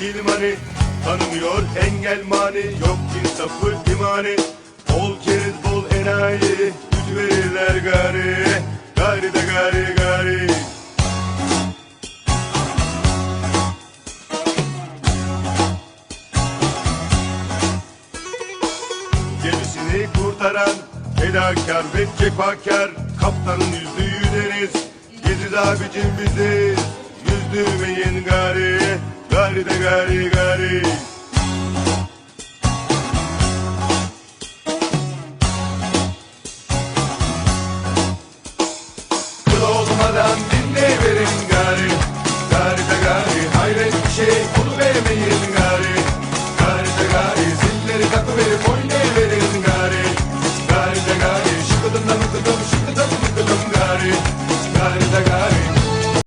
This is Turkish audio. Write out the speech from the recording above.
yeşil mani Tanımıyor engel mani Yok insafı imani. Bol keriz bol enayi Güç verirler gari Gari de gari gari. Gemisini kurtaran Fedakar ve cefakar Kaptanın yüzdüğü deniz Geziz abicim biziz Yüzdürmeyin gari gari de gari gari. Kıl olmadan dinleyiverin gari. Gari de gari hayret bir şey bunu vermeyin gari. Gari de gari zilleri takıverip oynayıverin gari. Gari de gari şıkıdım da mıkıdım şıkıdım mıkıdım gari. Gari de gari.